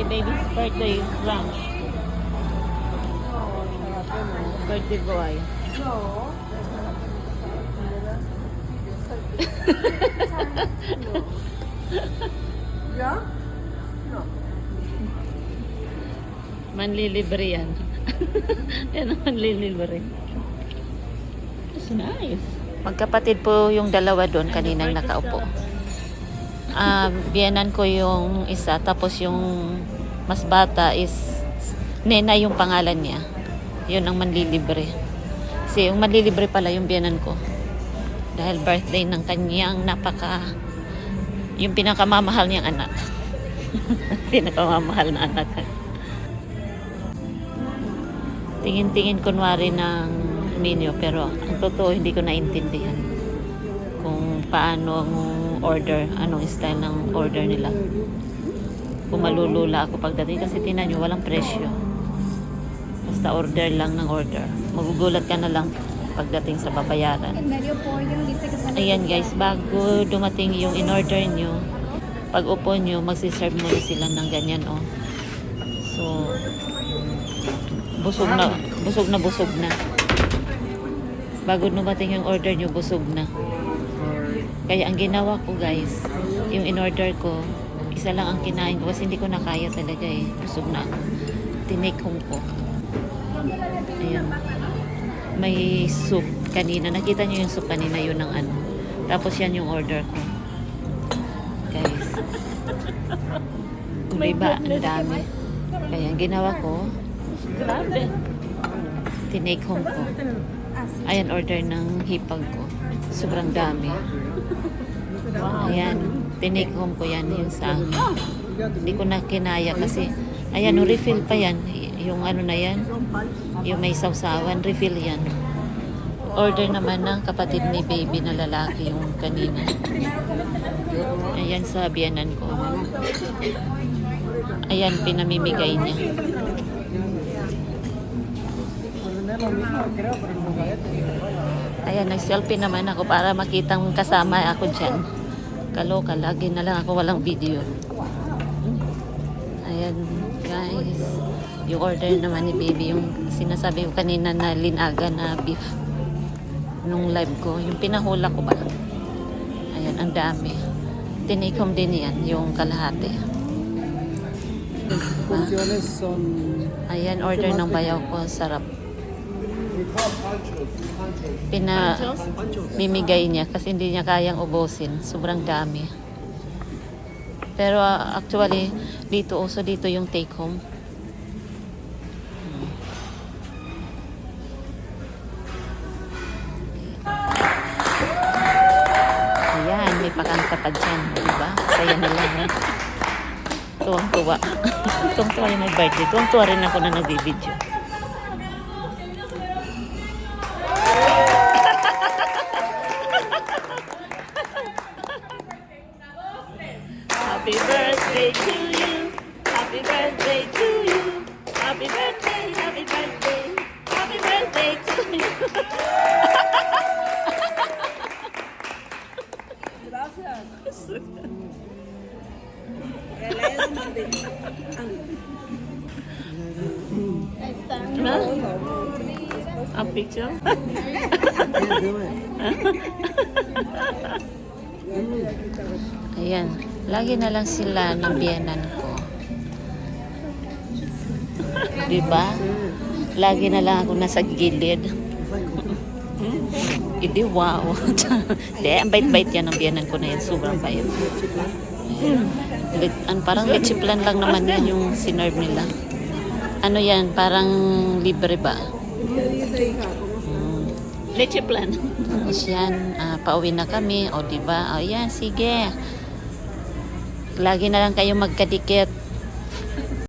my baby's birthday lunch. Birthday boy. Yeah? No. Manlilibre yan. yan ang manlilibre. It's nice. Magkapatid po yung dalawa doon kaninang nakaupo. Ah, biyanan ko yung isa tapos yung mas bata is Nena yung pangalan niya. Yun ang manlilibre. Kasi yung manlilibre pala yung biyanan ko. Dahil birthday ng kanyang napaka yung pinakamamahal niyang anak. pinakamamahal na anak. Tingin-tingin kunwari ng menu pero ang totoo hindi ko naintindihan kung paano order, anong style ng order nila. Kung malulula ako pagdating kasi tinan nyo, walang presyo. Basta order lang ng order. Magugulat ka na lang pagdating sa babayaran. Ayan guys, bago dumating yung in-order nyo, pag upo nyo, magsiserve muna sila ng ganyan oh. So, busog na, busog na busog na. Bago dumating yung order nyo, busog na. Kaya ang ginawa ko guys, yung in-order ko, isa lang ang kinain ko kasi hindi ko na kaya talaga eh. Busog na ako. Tinake home ko. Ayan. May soup kanina. Nakita niyo yung soup kanina yun ng ano. Tapos yan yung order ko. Guys. Diba? Ang dami. Kaya ang ginawa ko, Grabe. tinake home ko. Ayan, order ng hipag ko. Sobrang dami. Ayan, tinake home ko yan yung sa akin. Hindi ko na kinaya kasi, ayan, no, refill pa yan. Yung ano na yan, yung may sausawan, refill yan. Order naman ng kapatid ni baby na lalaki yung kanina. Ayan sa biyanan ko. Ayan, pinamimigay niya. Ayan, nag-selfie naman ako para makitang kasama ako dyan. Kaloka, lagi na lang ako walang video. Ayan, guys. Yung order naman ni baby, yung sinasabi ko kanina na linaga na beef. Nung live ko, yung pinahula ko ba? Ayan, ang dami. Tinake home din yan, yung kalahati. Son Ayan, order ng bayaw ko. Sarap. Pina mimigay niya kasi hindi niya kayang ubusin. Sobrang dami. Pero ah, actually, dito uso dito yung take home. Ayan, may pakangkatad dyan. Diba? Saya nila. Eh. Tuwang-tuwa. Tuwang-tuwa yung may birthday. Tuwang-tuwa rin ako na nagbibideo. Ang picture? Ayan. Lagi na lang sila ng biyanan ko. Diba? Lagi na lang ako nasa gilid. Hindi, wow. Hindi, ang bait-bait yan ng biyanan ko na yan. Sobrang bait. Lit, an, parang leche plan lang naman yan yung sinerve nila. Ano yan? Parang libre ba? Mm. Leche plan. Tapos yan, ah, pauwi na kami. O, di ba? O, yan, sige. Lagi na lang kayo magkadikit.